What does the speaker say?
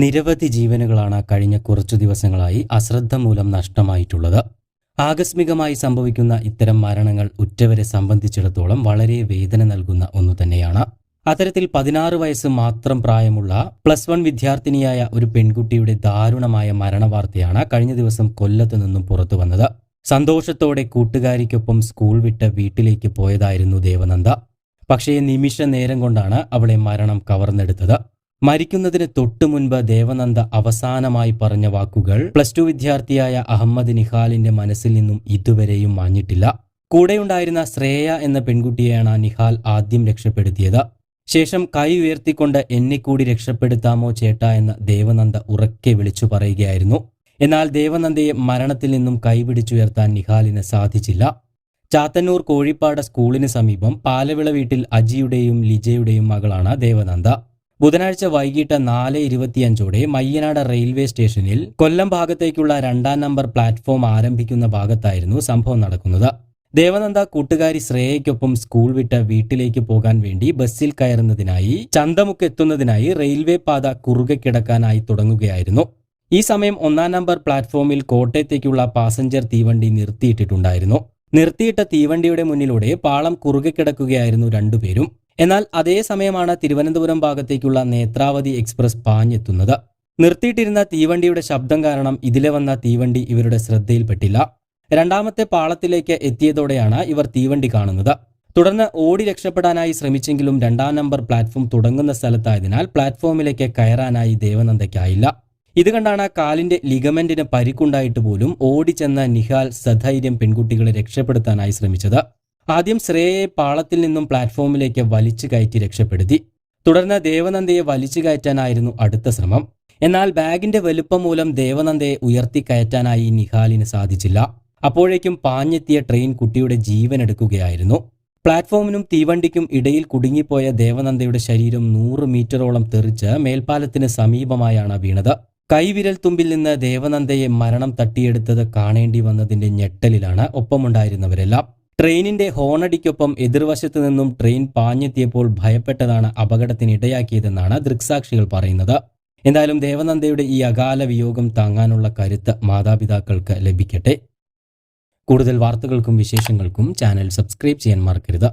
നിരവധി ജീവനുകളാണ് കഴിഞ്ഞ കുറച്ചു ദിവസങ്ങളായി അശ്രദ്ധ മൂലം നഷ്ടമായിട്ടുള്ളത്. ആകസ്മികമായി സംഭവിക്കുന്ന ഇത്തരം മരണങ്ങൾ ഉറ്റവരെ സംബന്ധിച്ചിടത്തോളം വളരെ വേദന നൽകുന്ന ഒന്നു തന്നെയാണ്. അത്തരത്തിൽ പതിനാറ് വയസ്സ് മാത്രം പ്രായമുള്ള പ്ലസ് വൺ വിദ്യാർത്ഥിനിയായ ഒരു പെൺകുട്ടിയുടെ ദാരുണമായ മരണവാർത്തയാണ് കഴിഞ്ഞ ദിവസം കൊല്ലത്തു നിന്നും പുറത്തു വന്നത്. സന്തോഷത്തോടെ കൂട്ടുകാരിക്കൊപ്പം സ്കൂൾ വിട്ട് വീട്ടിലേക്ക് പോയതായിരുന്നു ദേവനന്ദ. പക്ഷേ നിമിഷ നേരം കൊണ്ടാണ് അവളെ മരണം കവർന്നെടുത്തത്. മരിക്കുന്നതിന് തൊട്ടു മുൻപ് ദേവനന്ദ അവസാനമായി പറഞ്ഞ വാക്കുകൾ പ്ലസ് ടു വിദ്യാർത്ഥിയായ അഹമ്മദ് നിഹാലിന്റെ മനസ്സിൽ നിന്നും ഇതുവരെയും മാഞ്ഞിട്ടില്ല. കൂടെയുണ്ടായിരുന്ന ശ്രേയ എന്ന പെൺകുട്ടിയെയാണ് നിഹാൽ ആദ്യം രക്ഷപ്പെടുത്തിയത്. ശേഷം കൈ ഉയർത്തിക്കൊണ്ട് എന്നെ കൂടി രക്ഷപ്പെടുത്താമോ ചേട്ട എന്ന് ദേവനന്ദ ഉറക്കെ വിളിച്ചു പറയുകയായിരുന്നു. എന്നാൽ ദേവനന്ദയെ മരണത്തിൽ നിന്നും കൈപിടിച്ചുയർത്താൻ നിഹാലിന് സാധിച്ചില്ല. ചാത്തന്നൂർ കോഴിപ്പാട് സ്കൂളിന് സമീപം പാലവിള വീട്ടിൽ അജിയുടെയും ലിജയുടെയും മകളാണ് ദേവനന്ദ. ബുധനാഴ്ച വൈകിട്ട് നാല് ഇരുപത്തിയഞ്ചോടെ മയ്യനാട് റെയിൽവേ സ്റ്റേഷനിൽ കൊല്ലം ഭാഗത്തേക്കുള്ള രണ്ടാം നമ്പർ പ്ലാറ്റ്ഫോം ആരംഭിക്കുന്ന ഭാഗത്തായിരുന്നു സംഭവം നടക്കുന്നത്. ദേവനന്ദ കൂട്ടുകാരി ശ്രേയയ്ക്കൊപ്പം സ്കൂൾ വിട്ട് വീട്ടിലേക്ക് പോകാൻ വേണ്ടി ബസ്സിൽ കയറുന്നതിനായി ചന്തമുക്കെത്തുന്നതിനായി റെയിൽവേ പാത കുറുകെ കിടക്കാനായി തുടങ്ങുകയായിരുന്നു. ഈ സമയം ഒന്നാം നമ്പർ പ്ലാറ്റ്ഫോമിൽ കോട്ടയത്തേക്കുള്ള പാസഞ്ചർ തീവണ്ടി നിർത്തിയിട്ടിട്ടുണ്ടായിരുന്നു. നിർത്തിയിട്ട തീവണ്ടിയുടെ മുന്നിലൂടെ പാളം കുറുകെ കിടക്കുകയായിരുന്നു രണ്ടുപേരും. എന്നാൽ അതേ സമയമാണ് തിരുവനന്തപുരം ഭാഗത്തേക്കുള്ള നേത്രാവതി എക്സ്പ്രസ് പാഞ്ഞെത്തുന്നത്. നിർത്തിയിട്ടിരുന്ന തീവണ്ടിയുടെ ശബ്ദം കാരണം ഇതിലെ വന്ന തീവണ്ടി ഇവരുടെ ശ്രദ്ധയിൽപ്പെട്ടില്ല. രണ്ടാമത്തെ പാളത്തിലേക്ക് എത്തിയതോടെയാണ് ഇവർ തീവണ്ടി കാണുന്നത്. തുടർന്ന് ഓടി രക്ഷപ്പെടാനായി ശ്രമിച്ചെങ്കിലും രണ്ടാം നമ്പർ പ്ലാറ്റ്ഫോം തുടങ്ങുന്ന സ്ഥലത്തായതിനാൽ പ്ലാറ്റ്ഫോമിലേക്ക് കയറാനായി ദേവനന്ദയ്ക്കായില്ല. ഇത് കണ്ടാണ് കാലിന്റെ ലിഗമെന്റിന് പരിക്കുണ്ടായിട്ട് പോലും ഓടിച്ചെന്ന നിഹാൽ സധൈര്യം പെൺകുട്ടികളെ രക്ഷപ്പെടുത്താനായി ശ്രമിച്ചത്. ആദ്യം ശ്രേയയെ പാളത്തിൽ നിന്നും പ്ലാറ്റ്ഫോമിലേക്ക് വലിച്ചു കയറ്റി രക്ഷപ്പെടുത്തി. തുടർന്ന് ദേവനന്ദയെ വലിച്ചു കയറ്റാനായിരുന്നു അടുത്ത ശ്രമം. എന്നാൽ ബാഗിന്റെ വലുപ്പം മൂലം ദേവനന്ദയെ ഉയർത്തി കയറ്റാനായി നിഹാലിന് സാധിച്ചില്ല. അപ്പോഴേക്കും പാഞ്ഞെത്തിയ ട്രെയിൻ കുട്ടിയുടെ ജീവൻ എടുക്കുകയായിരുന്നു. പ്ലാറ്റ്ഫോമിനും തീവണ്ടിക്കും ഇടയിൽ കുടുങ്ങിപ്പോയ ദേവനന്ദയുടെ ശരീരം നൂറ് മീറ്ററോളം തെറിച്ച് മേൽപ്പാലത്തിന് സമീപമായാണ് വീണത്. കൈവിരൽ തുമ്പിൽ നിന്ന് ദേവനന്ദയെ മരണം തട്ടിയെടുത്തത് കാണേണ്ടി വന്നതിന്റെ ഞെട്ടലിലാണ് ഒപ്പമുണ്ടായിരുന്നവരെല്ലാം. ട്രെയിനിന്റെ ഹോണടിക്കൊപ്പം എതിർവശത്തു നിന്നും ട്രെയിൻ പാഞ്ഞെത്തിയപ്പോൾ ഭയപ്പെട്ടതാണ് അപകടത്തിന് ഇടയാക്കിയതെന്നാണ് ദൃക്സാക്ഷികൾ പറയുന്നത്. എന്തായാലും ദേവനന്ദയുടെ ഈ അകാല വിയോഗം താങ്ങാനുള്ള കരുത്ത് മാതാപിതാക്കൾക്ക് ലഭിക്കട്ടെ. കൂടുതൽ വാർത്തകൾക്കും വിശേഷങ്ങൾക്കും ചാനൽ സബ്സ്ക്രൈബ് ചെയ്യാൻ മറക്കരുത്.